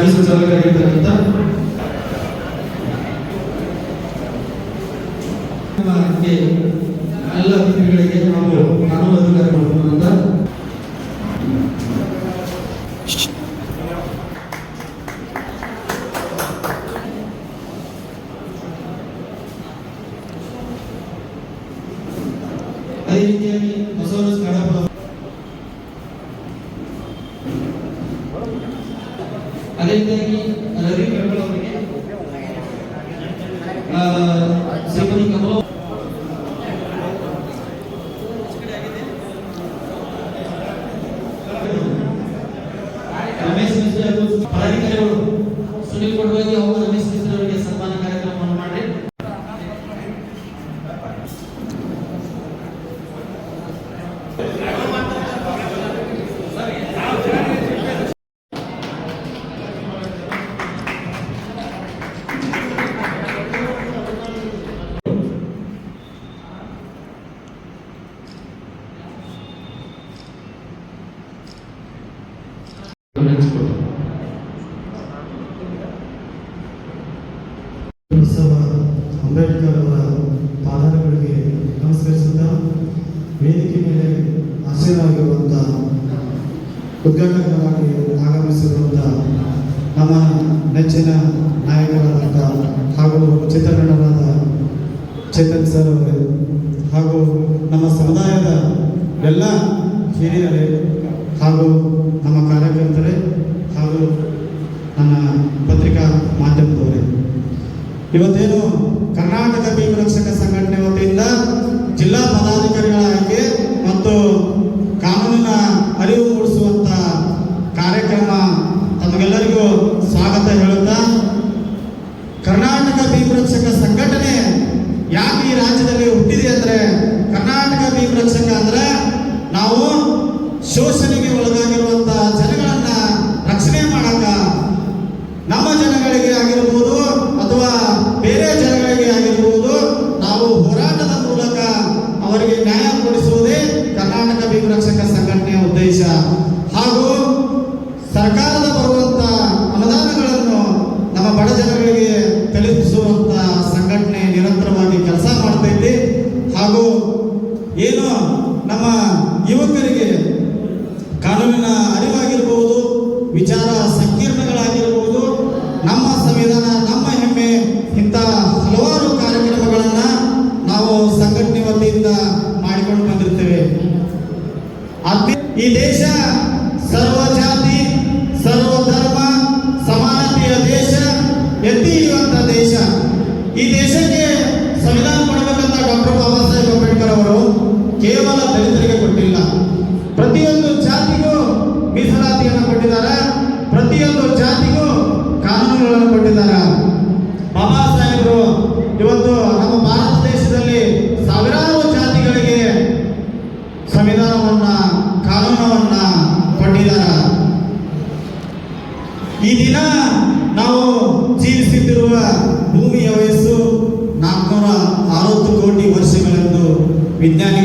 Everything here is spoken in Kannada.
ರಾಜ್ಯ ಸಚಿವರಾಗಿರ್ತಕ್ಕಂಥ ಎಲ್ಲ ಅತಿಥಿಗಳಿಗೆ ನಾವು ಕಾನೂನು ಅಧಿಕಾರಿ ಅಂತ ಅದೇ ರೀತಿಯಾಗಿ ಅದೇ ರೀತಿಯಾಗಿ ರವಿ ಅವರಿಗೆ ಶ್ರೀಮತಿ ಕಮಲ ರಮೇಶ್ ಮಿಶ್ರ ಹಾಗೂ ಪದಾಧಿಕಾರಿಗಳು ಸುನಿಲ್ ಅಂಬೇಡ್ಕರ್ ಅವರ ಪಾದಗಳಿಗೆ ನಮಸ್ಕರಿಸುತ್ತಾ ವೇದಿಕೆ ಮೇಲೆ ಆಸೀನವಾಗಿರುವಂಥ ಉದ್ಘಾಟಕರಾಗಿ ಆಗಮಿಸಿರುವಂಥ ನಮ್ಮ ನೆಚ್ಚಿನ ನಾಯಕರಾದಂಥ ಹಾಗೂ ಚಿತ್ರನಟರಾದ ಚೇತನ್ ಸರ್ ಅವರೇ ಹಾಗೂ ನಮ್ಮ ಸಮುದಾಯದ ಎಲ್ಲ ಹಿರಿಯರೇ ಹಾಗೂ ನಮ್ಮ ಕಾರ್ಯಕರ್ತರೇ ಹಾಗೂ ನನ್ನ ಪತ್ರಿಕಾ ಮಾಧ್ಯಮದವರೇ. ಇವತ್ತೇನು ಕರ್ನಾಟಕ ಭೀಮ ರಕ್ಷಕ ಸಂಘಟನೆ ವತಿಯಿಂದ ಜಿಲ್ಲಾ ಪದಾಧಿಕಾರಿಗಳ ಉದ್ದೇಶ ಹಾಗೂ ಸರ್ಕಾರದ ಬರುವಂತ ಅನುದಾನಗಳನ್ನು ನಮ್ಮ ಬಡ ಜನಗಳಿಗೆ ತಲುಪಿಸುವಂತ ಸಂಘಟನೆ ನಿರಂತರವಾಗಿ ಕೆಲಸ ಮಾಡ್ತೈತಿ. ಹಾಗೂ ಏನು ನಮ್ಮ ಯುವಕರಿಗೆ ಕಾನೂನಿನ ಅರಿವಾಗಿರ್ಬೋದು, ವಿಚಾರ വിജ്ഞാനി